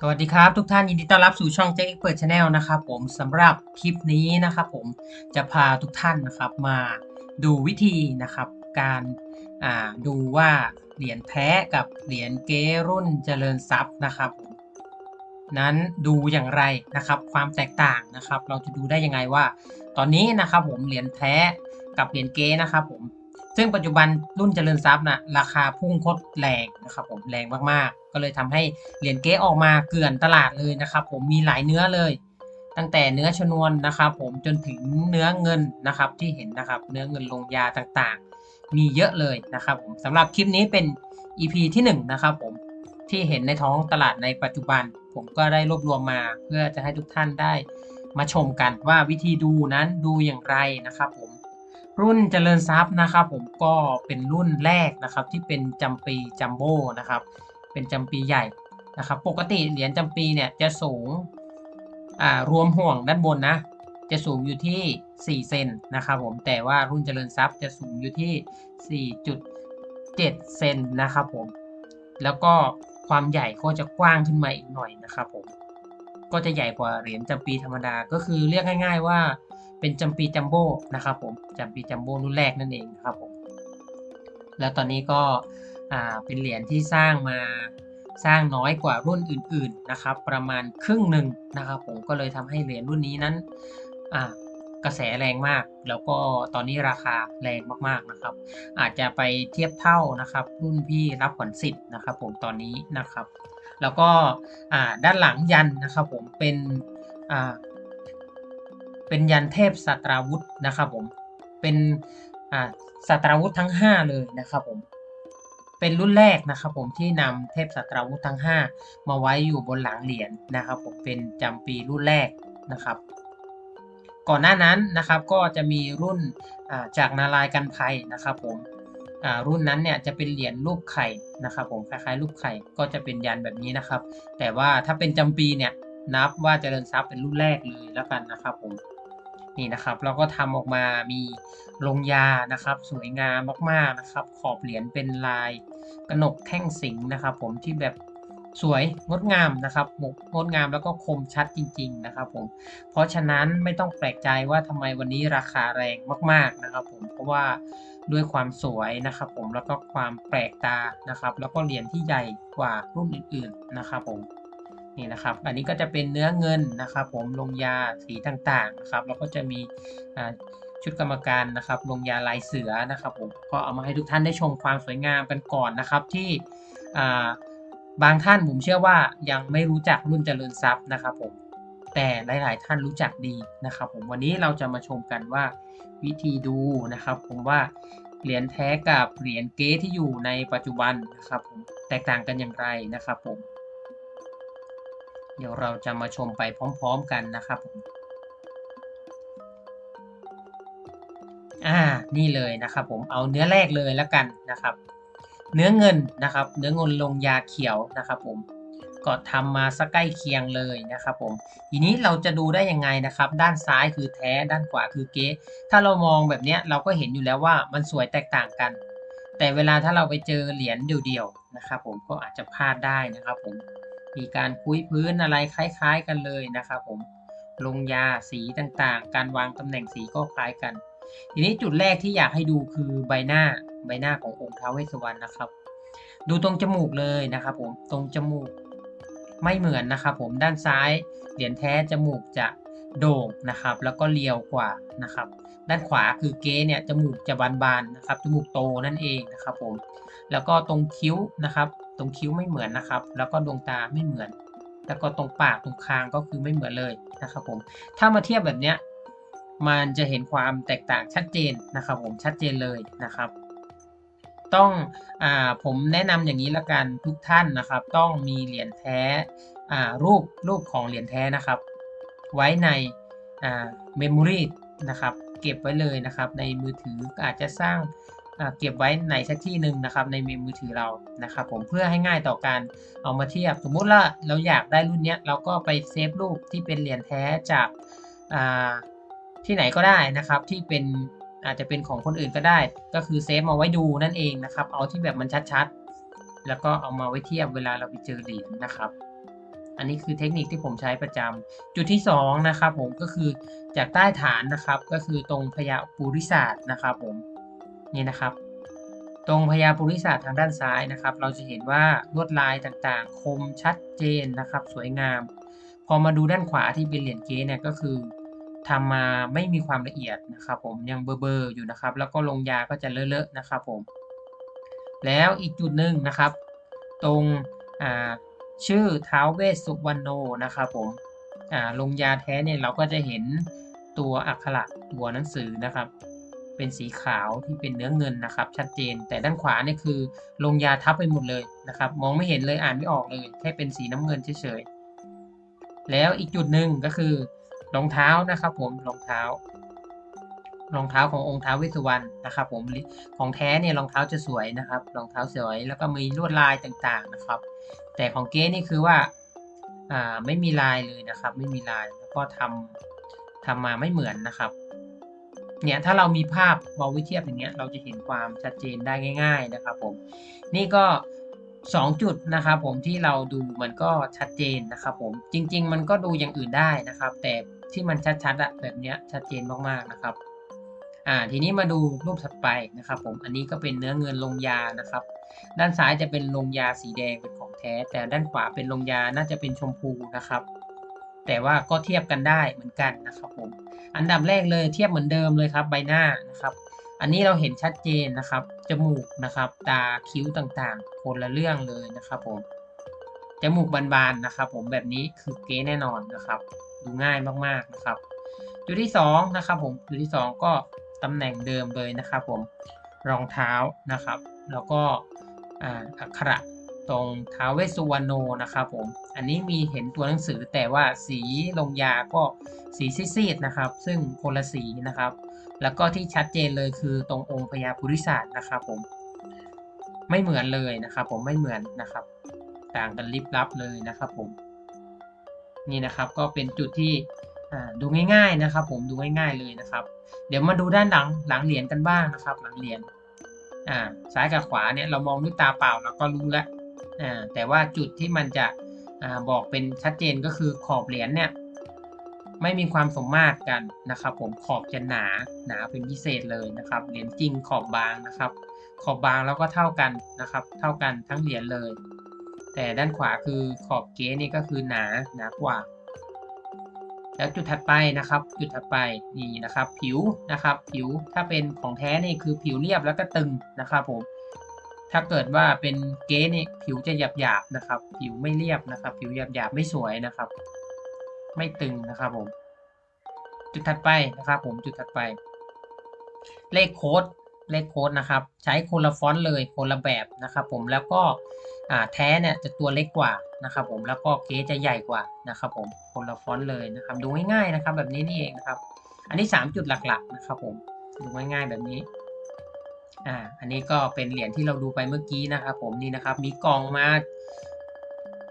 สวัสดีครับทุกท่านยินดีต้อนรับสู่ช่อง Jack Expert Channel นะครับผมสำหรับคลิปนี้นะครับผมจะพาทุกท่านนะครับมาดูวิธีนะครับการดูว่าเหรียญแท้กับเหรียญเกรุ่นเจริญทรัพย์นะครับ นั้นดูอย่างไรนะครับความแตกต่างนะครับ เราจะดูได้ยังไงว่า ตอนนี้นะครับผมเหรียญแท้กับเหรียญเกนะครับผม ซึ่งปัจจุบันรุ่นเจริญทรัพย์นะราคาพุ่งโคตรแรงนะครับผมแรงมากๆ ก็เลยทำให้เหรียญเก๊ออกมาเกลื่อนตลาดเลยนะครับผมมีหลายเนื้อเลย ตั้งแต่เนื้อชนวนนะครับผมจนถึงเนื้อเงินนะครับที่เห็นนะครับเนื้อเงินลงยาต่างๆ มีเยอะเลยนะครับผมสำหรับคลิปนี้เป็น EP ที่1นงนะครับผมที่เห็นในท้องตลาดในปัจจุบัน ผมก็ได้รวบรวมมา เพื่อจะให้ทุกท่านได้มาชมกันว่าวิธีดูนั้นดูอย่างไรนะครับผม รุ่นเจริญทรัพย์นะครับผมก็เป็นรุ่นแรกนะครับที่เป็นจำปีจัมโบ้นะครับเป็นจำปีใหญ่นะครับปกติเหรียญจำปีเนี่ยจะสูงอ่ารวมห่วงด้านบนนะจะสูงอยู่ที่ 4 เซนนะครับผมแต่ว่ารุ่นเจริญทรัพย์จะสูงอยู่ที่ 4.7 เซนนะครับผมแล้วก็ความใหญ่ก็จะกว้างขึ้นมาอีกหน่อยนะครับผมก็จะใหญ่กว่าเหรียญจำปีธรรมดาก็คือเรียกง่าย ๆว่า เป็นจำปีจัมโบ้นะครับผมจำปีจัมโบ้รุ่นแรกนั่นเองนะครับผมแล้วตอนนี้ก็เป็นเหรียญที่สร้างมาสร้างน้อยกว่ารุ่นอื่นๆนะครับ ประมาณครึ่งหนึ่งนะครับ ผมก็เลยทำให้เหรียญรุ่นนี้นั้นกระแสแรงมาก แล้วก็ตอนนี้ราคาแรงมากๆนะครับ อาจจะไปเทียบเท่านะครับ รุ่นพี่รับขวัญสิทธิ์นะครับ ผมตอนนี้นะครับ แล้วก็ด้านหลังยันนะครับ ผมเป็น เป็นยันเทพสัตราวุธนะครับผม เป็นอ่าสัตราวุธทั้ง 5 เลยนะครับผม เป็นรุ่นแรกนะครับผมที่นำเทพสัตราวุธทั้ง 5 มาไว้อยู่บนหลังเหรียญนะครับผม เป็นจำปีรุ่นแรกนะครับก่อนหน้านั้นนะครับก็จะมีรุ่นจากนารายกันภัยนะครับผมรุ่นนั้นเนี่ยจะเป็นเหรียญรูปไข่นะครับผมคล้ายๆรูปไข่ก็จะเป็นยันแบบนี้นะครับ แต่ว่าถ้าเป็นจำปีเนี่ยนับว่าเจริญทรัพย์เป็นรุ่นแรกเลยแล้วกันนะครับผม นี่นะครับเราก็ทำออกมามีลงยานะครับ สวยงามมากๆนะครับ ขอบเหรียญเป็นลายกระหนกแท่งสิงนะครับ ผมที่แบบสวยงดงามนะครับงดงามแล้วก็คมชัดจริง ๆนะครับ ผม เพราะฉะนั้นไม่ต้องแปลกใจว่าทำไมวันนี้ราคาแรงมาก ๆนะครับ ผมเพราะว่าด้วยความสวยนะครับ ผมแล้วก็ความแปลกตานะครับ แล้วก็เหรียญที่ใหญ่กว่ารุ่นอื่น ๆนะครับ ผม นี่นะครับ อันนี้ก็จะเป็นเนื้อเงินนะครับ ผมลงยาสีต่างๆนะครับ แล้วก็จะมีชุดกรรมการนะครับ ลงยาลายเสือนะครับผมก็เอามาให้ทุกท่านได้ชมความสวยงามกันก่อนนะครับ ที่บางท่านผมเชื่อว่ายังไม่รู้จักรุ่นเจริญทรัพย์นะครับผมแต่หลาย ๆ ท่านรู้จักดีนะครับผมวันนี้เราจะมาชมกันว่าวิธีดูนะครับผมว่าเหรียญแท้กับเหรียญเก๊ที่อยู่ในปัจจุบันนะครับผมแตกต่างกันอย่างไรนะครับผม เดี๋ยวเราจะมาชมไปพร้อมๆกันนะครับอ่านี่เลยนะครับผมเอาเนื้อแรกเลยแล้วกันนะครับ เนื้อเงินนะครับ เนื้อเงินลงยาเขียวนะครับผมก็ทำมาสักใกล้เคียงเลยนะครับผมทีนี้เราจะดูได้ยังไงนะครับ ด้านซ้ายคือแท้ด้านขวาคือเก๊ถ้าเรามองแบบนี้เราก็เห็นอยู่แล้วว่ามันสวยแตกต่างกัน แต่เวลาถ้าเราไปเจอเหรียญเดี่ยวๆนะครับผมก็อาจจะพลาดได้นะครับผม มีการคุยพื้นอะไรคล้ายๆกันเลยนะครับผมลงยาสีต่างๆ การวางตำแหน่งสีก็คล้ายกัน ทีนี้จุดแรกที่อยากให้ดูคือใบหน้าใบหน้าขององค์ท้าวเวสสุวรรณนะครับ ดูตรงจมูกเลยนะครับผมตรงจมูกไม่เหมือนนะครับผมด้านซ้ายเหรียญแท้จมูกจะโด่งนะครับ แล้วก็เรียวกว่านะครับ ด้านขวาคือเก๊เนี่ยจมูกจะบานๆนะครับจมูกโตนั่นเองนะครับผมแล้วก็ตรงคิ้วนะครับ ตรงคิ้วไม่เหมือนนะครับ แล้วก็ดวงตาไม่เหมือน แล้วก็ตรงปากตรงคางก็คือไม่เหมือนเลยนะครับผมถ้ามาเทียบแบบเนี้ยมันจะเห็นความแตกต่างชัดเจนนะครับผมชัดเจนเลยนะครับ ต้องอ่าผมแนะนำอย่างนี้ละกันทุกท่านนะครับ ต้องมีเหรียญแท้อ่ารูปรูปของเหรียญแท้นะครับ ไว้ในอ่าเมมโมรีนะครับ ก็บไว้เลยนะครับ ในมือถืออาจจะสร้างเก็บไว้ในสักที่หนึ่งนะครับ ในมมมือถือเรานะครับ ผมเพื่อให้ง่ายต่อการเอามาเทียบ สมมุติว่าเราอยากได้รุ่นนี้เราก็ไปเซฟรูปที่เป็นเหรียญแท้จากที่ไหนก็ได้นะครับ ที่เป็นอาจจะเป็นของคนอื่นก็ได้ ก็คือเซฟมาไว้ดูนั่นเองนะครับ เอาที่แบบมันชัดๆ แล้วก็เอามาไว้เทียบเวลาเราไปเจอเหรียญนะครับ อันนี้คือเทคนิคที่ผมใช้ประจำจุดที่สองนะครับผมก็คือจากใต้ฐานนะครับก็คือตรงพยาปุริศาสตร์นะครับผมนี่นะครับ ตรงพยาปุริศาสตร์ทางด้านซ้ายนะครับ เราจะเห็นว่าลวดลายต่างๆ คมชัดเจนนะครับ สวยงาม พอมาดูด้านขวาที่เป็นเหรียญเก๊เนี่ยก็คือทำมาไม่มีความละเอียดนะครับผมยังเบอร์ๆอยู่นะครับ แล้วก็ลงยาก็จะเลอะๆนะครับผมแล้วอีกจุดหนึ่งนะครับ ตรงอ่า ชื่อท้าวเวสสุวรรณโนนะครับผมอ่าลงยาแท้เนี่ยเราก็จะเห็นตัวอักขระตัวหนังสือนะครับ เป็นสีขาวที่เป็นเนื้อเงินนะครับ ชัดเจนแต่ด้านขวาเนี่ยคือลงยาทับไปหมดเลยนะครับ มองไม่เห็นเลยอ่านไม่ออกเลย แค่เป็นสีน้ำเงินเฉยๆแล้วอีกจุดหนึ่งก็คือรองเท้านะครับผมรองเท้า รองเท้าขององค์ท้าวเวสสุวรรณนะครับผมของแท้เนี่ยรองเท้าจะสวยนะครับรองเท้าสวยแล้วก็มีลวดลายต่างๆนะครับ แต่ของเก๊นี่คือว่าอ่าไม่มีลายเลยนะครับ ไม่มีลายแล้วก็ทำทำมาไม่เหมือนนะครับเนี่ยถ้าเรามีภาพมองวิเทียบอย่างเงี้ยเราจะเห็นความชัดเจนได้ง่าย ๆนะครับผมนี่ก็สองจุดนะครับผมที่เราดูมันก็ชัดเจนนะครับผมจริง ๆ มันก็ดูอย่างอื่นได้นะครับ แต่ที่มันชัดๆอะแบบเนี้ยชัดเจนมากๆนะครับ อ่าทีนี้มาดูรูปถัดไปนะครับผมอันนี้ก็เป็นเนื้อเงินลงยานะครับ ด้านซ้ายจะเป็นลงยาสีแดงเป็นของแท้ แต่ด้านขวาเป็นลงยาน่าจะเป็นชมพูนะครับ แต่ว่าก็เทียบกันได้เหมือนกันนะครับผมอันดับแรกเลยเทียบเหมือนเดิมเลยครับใบหน้านะครับ อันนี้เราเห็นชัดเจนนะครับ จมูกนะครับ ตาคิ้วต่างๆ คนละเรื่องเลยนะครับผมจมูกบานๆนะครับผมแบบนี้คือเก๊แน่นอนนะครับ ดูง่ายมากๆนะครับ จุดที่สองนะครับผมจุดที่สองก็ ตำแหน่งเดิมเลยนะครับผมรองเท้านะครับ แล้วก็อักขระตรงท้าเวสุวรรณโนนะครับผม อันนี้มีเห็นตัวหนังสือแต่ว่าสีลงยาก็สีซีดๆนะครับ ซึ่งคนละสีนะครับ แล้วก็ที่ชัดเจนเลยคือตรงองค์พญาปุริศาสตร์นะครับผม ไม่เหมือนเลยนะครับ ผมไม่เหมือนนะครับ ต่างกันลิบลับเลยนะครับผม นี่นะครับก็เป็นจุดที่ ดูง่ายๆนะครับ ผมดูง่ายๆเลยนะครับ เดี๋ยวมาดูด้านหลังหลังเหรียญกันบ้างนะครับ หลังเหรียญอ่าซ้ายกับขวาเนี่ยเรามองด้วยตาเปล่าเราก็รู้แล้วอ่าแต่ว่าจุดที่มันจะอ่าบอกเป็นชัดเจนก็คือขอบเหรียญเนี่ยไม่มีความสมมาตรกันนะครับ ผมขอบจะหนาหนาเป็นพิเศษเลยนะครับ เหรียญจริงขอบบางนะครับ ขอบบางแล้วก็เท่ากันนะครับ เท่ากันทั้งเหรียญเลย แต่ด้านขวาคือขอบเก๊นี่ก็คือหนาหนากว่า แล้วจุดถัดไปนะครับ จุดถัดไปนี่นะครับ ผิวนะครับ ผิวถ้าเป็นของแท้นี่คือผิวเรียบแล้วก็ตึงนะครับผมถ้าเกิดว่าเป็นเก๊นี่ผิวจะหยาบหยาบๆนะครับ ผิวไม่เรียบนะครับ ผิวหยาบหยาบๆไม่สวยนะครับ ไม่ตึงนะครับผม จุดถัดไปนะครับ ผมจุดถัดไป เลขโค้ดเลขโค้ดนะครับ ใช้คนละฟอนต์เลยคนละแบบนะครับ ผมแล้วก็แท้เนี่ยจะตัวเล็กกว่า นะครับผมแล้วก็เก๊จะใหญ่กว่านะครับผมคนละฟอนต์เลยนะครับดูง่ายๆนะครับแบบนี้นี่เองนะครับ อันนี้สามจุดหลักๆนะครับผมดูง่ายๆแบบนี้อ่าอันนี้ก็เป็นเหรียญที่เราดูไปเมื่อกี้นะครับผมนี่นะครับมีกล่องมา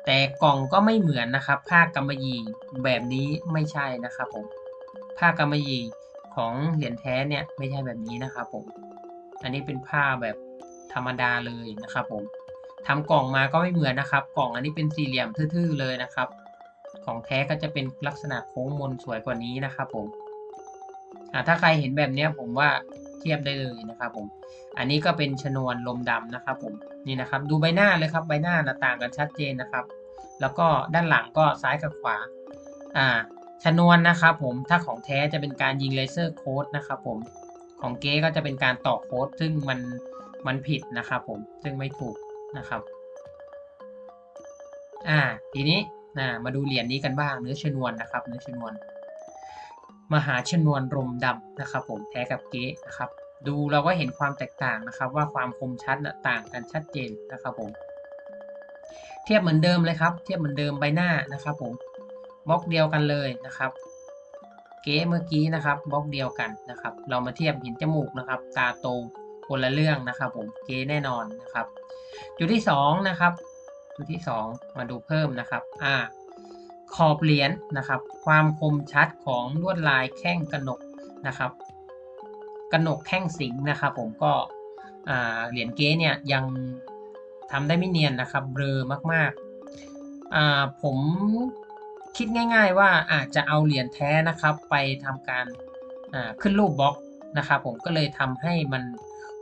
แต่กล่องก็ไม่เหมือนนะครับ ผ้ากำมะหยี่แบบนี้ไม่ใช่นะครับผมผ้ากำมะหยี่ของเหรียญแท้เนี่ยไม่ใช่แบบนี้นะครับผมอันนี้เป็นผ้าแบบธรรมดาเลยนะครับผม ทำกล่องมาก็ไม่เหมือนนะครับ กล่องอันนี้เป็นสี่เหลี่ยมทื่อๆเลยนะครับ ของแท้ก็จะเป็นลักษณะโค้งมนสวยกว่านี้นะครับผมอ่าถ้าใครเห็นแบบเนี้ยผมว่าเทียบได้เลยนะครับผม อันนี้ก็เป็นชนวนลมดำนะครับผมนี่นะครับ ดูใบหน้าเลยครับใบหน้านะต่างกันชัดเจนนะครับ แล้วก็ด้านหลังก็ซ้ายกับขวาอ่าชนวนนะครับผมถ้าของแท้จะเป็นการยิงเลเซอร์โค้ดนะครับผมของเก๊ก็จะเป็นการต่อโค้ดซึ่งมันมันผิดนะครับผมซึ่งไม่ถูก นะครับอ่าทีนี้นะมาดูเหรียญนี้กันบ้างเนื้อชนวนนะครับ เนื้อชนวน มหาชนวนรมดำนะครับ ผมแท้กับเก๊นะครับ ดูเราก็เห็นความแตกต่างนะครับ ว่าความคมชัดต่างกันชัดเจนนะครับผม เทียบเหมือนเดิมเลยครับ เทียบเหมือนเดิมใบหน้านะครับผมบล็อกเดียวกันเลยนะครับ เก๊เมื่อกี้นะครับบล็อกเดียวกันนะครับ เรามาเทียบเห็นจมูกนะครับ ตาโตคนละเรื่องนะครับ ผมเก๊แน่นอนนะครับ จุดที่สองนะครับจุดที่สองมาดูเพิ่มนะครับอ่าขอบเหรียญนะครับ ความคมชัดของลวดลายแข้งกระหนกนะครับกระหนกแข้งสิงนะครับ ผมก็อ่าเหรียญเก๊เนี่ยยังทำได้ไม่เนียนนะครับเบลอมากๆอ่าผมคิดง่าย ๆ ว่าอาจจะเอาเหรียญแท้นะครับ ไปทำการอ่าขึ้นรูปบล็อกนะครับ ผมก็เลยทำให้มัน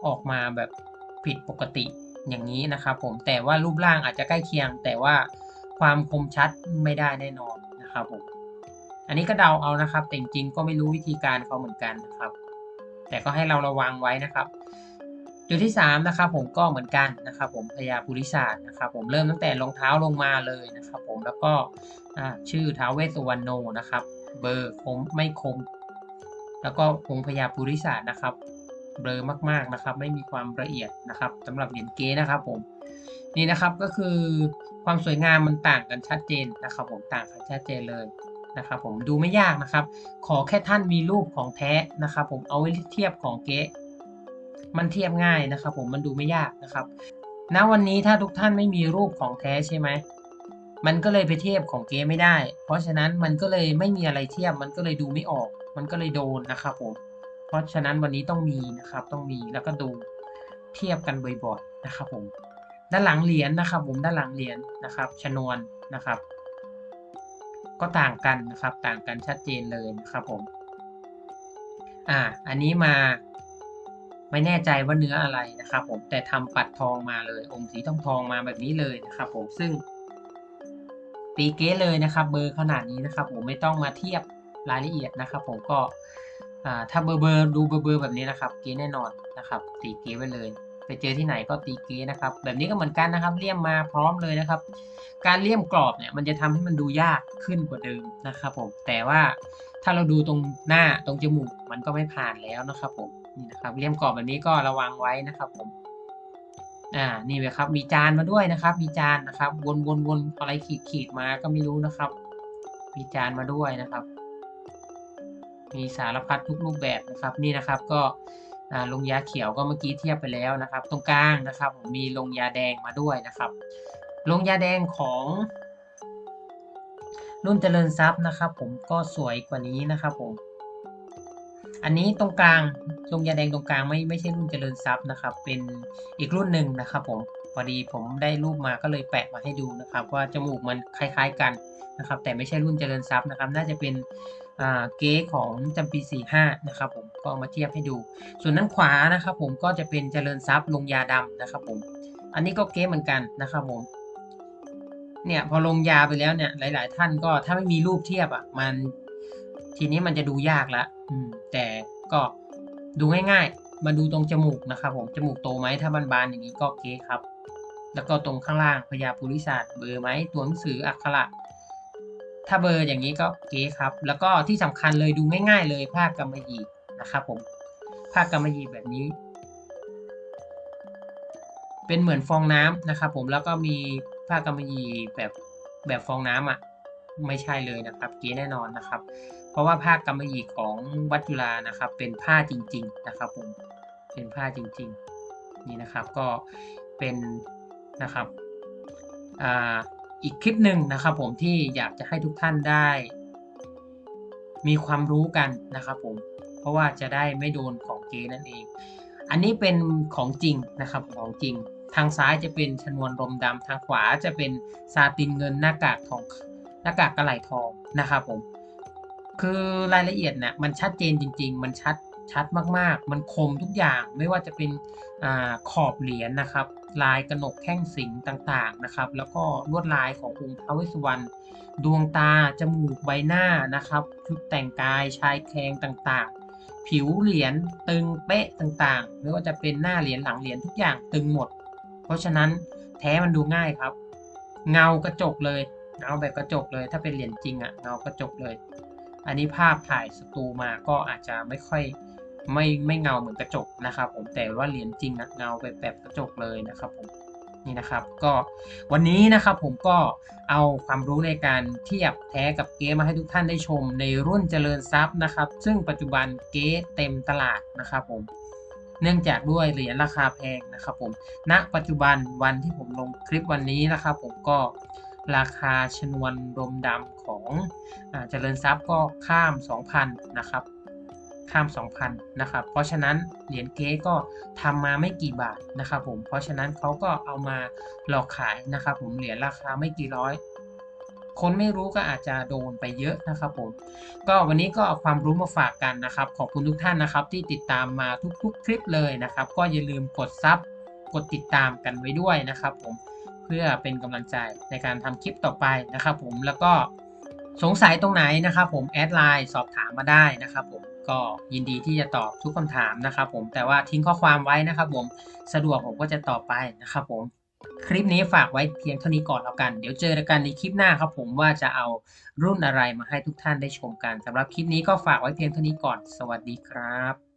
ออกมาแบบผิดปกติ อย่างนี้นะครับผมแต่ว่ารูปร่างอาจจะใกล้เคียง แต่ว่าความคมชัดไม่ได้แน่นอนนะครับผมอันนี้ก็เดาเอานะครับ แต่จริงๆก็ไม่รู้วิธีการเขาเหมือนกันนะครับ แต่ก็ให้เราระวังไว้นะครับ จุดที่3นะครับผมก็เหมือนกันนะครับ ผมพยาภูริศาสตร์นะครับ ผมเริ่มตั้งแต่รองเท้าลงมาเลยนะครับ ผมแล้วก็ชื่อท้าวเวสสุวรรณโนนะครับ เบอร์คมไม่คม แล้วก็องค์พยาภูริศาสตร์นะครับ เบลอมากๆนะครับ ไม่มีความละเอียดนะครับสำหรับเหรียญเก๊นะครับผมนี่นะครับก็คือความสวยงามมันต่างกันชัดเจนนะครับผมต่างกันชัดเจนเลยนะครับผมดูไม่ยากนะครับ ขอแค่ท่านมีรูปของแท้นะครับผมเอาไว้เทียบของเก๊มันเทียบง่ายนะครับผมมันดูไม่ยากนะครับณวันนี้ถ้าทุกท่านไม่มีรูปของแท้ใช่ไหมมันก็เลยไปเทียบของเก๊ไม่ได้ เพราะฉะนั้นมันก็เลยไม่มีอะไรเทียบมันก็เลยดูไม่ออก มันก็เลยโดนนะครับผม ราะฉะนั้นวันนี้ต้องมีนะครับต้องมีแล้วก็ดูเทียบกันบ่อยๆนะครับผมด้านหลังเหรียญนะครับผมด้านหลังเหรียญนะครับชนวนนะครับ ก็ต่างกันนะครับต่างกันชัดเจนเลยนะครับผมอ่าอันนี้มาไม่แน่ใจว่าเนื้ออะไรนะครับ ผมแต่ทำปัดทองมาเลย องค์สีทองทองมาแบบนี้เลยนะครับ ผมซึ่งตีเก๊เลยนะครับ เบอร์ขนาดนี้นะครับ ผมไม่ต้องมาเทียบรายละเอียดนะครับ ผมก็่าถ้าเบอร์เบอร์ดูเบอร์เบอร์แบบนี้นะครับเก๊แน่นอนนะครับ ตีเก๊ไว้เลย ไปเจอที่ไหนก็ตีเก๊นะครับ แบบนี้ก็เหมือนกันนะครับเลี่ยมมาพร้อมเลยนะครับ การเลี่ยมกรอบเนี่ยมันจะทำให้มันดูยากขึ้นกว่าเดิมนะครับผมแต่ว่าถ้าเราดูตรงหน้าตรงจมูกมันก็ไม่ผ่านแล้วนะครับผมนี่นะครับเลี่ยมกรอบแบบนี้ก็ระวังไว้นะครับผมอ่านี่เลยครับมีจานมาด้วยนะครับ มีจานนะครับ วนวนวนอะไรขีดขีดมาก็ไม่รู้นะครับ มีจานมาด้วยนะครับ มีสารพัดทุกรูปแบบนะครับนี่นะครับก็ลงยาเขียวก็เมื่อกี้เทียบไปแล้วนะครับ ตรงกลางนะครับผมมีลงยาแดงมาด้วยนะครับลงยาแดงของรุ่นเจริญทรัพย์นะครับ ผมก็สวยกว่านี้นะครับผมอันนี้ตรงกลางลงยาแดงตรงกลางไม่ไม่ใช่รุ่นเจริญทรัพย์นะครับ เป็นอีกรุ่นหนึ่งนะครับ ผมพอดีผมได้รูปมาก็เลยแปะมาให้ดูนะครับ ว่าจมูกมันคล้าย ๆกันนะครับ แต่ไม่ใช่รุ่นเจริญทรัพย์นะครับ น่าจะเป็น เก๊ของจำปี 45 นะครับผมก็มาเทียบให้ดู ส่วนด้านขวานะครับผมก็จะเป็นเจริญทรัพย์ลงยาดำนะครับผมอันนี้ก็เก๊เหมือนกันนะครับผมเนี่ยพอลงยาไปแล้วเนี่ยหลาย ๆ ท่านก็ถ้าไม่มีรูปเทียบอะมันทีนี้มันจะดูยากละอืมแต่ก็ดูง่าย ๆ มาดูตรงจมูกนะครับผมจมูกโตไหมถ้าบานๆอย่างนี้ก็เก๊ครับ แล้วก็ตรงข้างล่างพยาภูริศาสตร์เบอร์ไหมตัวหนังสืออักขระ ถ้าเบอร์อย่างนี้ก็เก๊ครับ แล้วก็ที่สำคัญเลยดูง่ายๆเลยผ้ากำมะหยี่นะครับผมผ้ากำมะหยี่แบบนี้ เป็นเหมือนฟองน้ำนะครับผมแล้วก็มีผ้ากำมะหยี่แบบแบบฟองน้ำอะไม่ใช่เลยนะครับเก๊แน่นอนนะครับ เพราะว่าผ้ากำมะหยี่ของวัดจุฬานะครับ เป็นผ้าจริง ๆนะครับผมเป็นผ้าจริง ๆ นี่นะครับก็เป็นนะครับอ่า อีกคลิปหนึ่งนะครับผมที่อยากจะให้ทุกท่านได้ มีความรู้กันนะครับผมเพราะว่าจะได้ไม่โดนของเกนั่นเอง อันนี้เป็นของจริงนะครับของจริง ทางซ้ายจะเป็นชนวนลมดำทางขวาจะเป็นซาตินเงินหน้ากากทองหน้ากากกระไหลทองนะครับผมคือรายละเอียดเนี่ยมันชัดเจนจริง ๆ มันชัดชัดมากๆ มันคมทุกอย่างไม่ว่าจะเป็นอขอบเหรียญนนะครับ ลายกระหนกแข้งสิงต่างๆนะครับ แล้วก็ลวดลายขององค์ท้าวเวสสุวรรณดวงตา จมูกใบหน้านะครับชุดแต่งกายชายแคงต่างๆ ผิวเหรียญตึงเป๊ะต่างๆ ไม่ว่าจะเป็นหน้าเหรียญหลังเหรียญทุกอย่างตึงหมด เพราะฉะนั้นแท้มันดูง่ายครับ เงากระจกเลยเงาแบบกระจกเลย ถ้าเป็นเหรียญจริงอะเงากระจกเลย อันนี้ภาพถ่ายสตูมาก็อาจจะไม่ค่อย ไม่ไม่เงาเหมือนกระจกนะครับ ผมแต่ว่าเหรียญจริงนะเงาแบบแบบกระจกเลยนะครับผมนี่นะครับก็วันนี้นะครับผมก็เอาความรู้ในการเทียบแท้กับเก๊มาให้ทุกท่านได้ชมในรุ่นเจริญทรัพย์นะครับ ซึ่งปัจจุบันเก๊เต็มตลาดนะครับผมเนื่องจากด้วยเหรียญราคาแพงนะครับผมณปัจจุบันวันที่ผมลงคลิปวันนี้นะครับผมก็ราคาชนวนรมดำของเจริญทรัพย์ก็ข้าม 2,000 นะครับ ข้าม 2,000 นะครับ เพราะฉะนั้นเหรียญเก๊ก็ทำมาไม่กี่บาทนะครับผม เพราะฉะนั้นเขาก็เอามาหลอกขายนะครับผม เหรียญราคาไม่กี่ร้อย คนไม่รู้ก็อาจจะโดนไปเยอะนะครับผม ก็วันนี้ก็เอาความรู้มาฝากกันนะครับ ขอบคุณทุกท่านนะครับ ที่ติดตามมาทุกๆคลิปเลยนะครับ ก็อย่าลืมกดซับ กดติดตามกันไว้ด้วยนะครับผม เพื่อเป็นกำลังใจในการทำคลิปต่อไปนะครับผม แล้วก็ สงสัยตรงไหนนะครับผมแอดไลน์สอบถามมาได้นะครับผมก็ยินดีที่จะตอบทุกคำถามนะครับผมแต่ว่าทิ้งข้อความไว้นะครับผมสะดวกผมก็จะตอบไปนะครับผมคลิปนี้ฝากไว้เพียงเท่านี้ก่อนแล้วกัน เดี๋ยวเจอกันในคลิปหน้าครับผมว่าจะเอารุ่นอะไรมาให้ทุกท่านได้ชมกันสำหรับคลิปนี้ก็ฝากไว้เพียงเท่านี้ก่อน สวัสดีครับ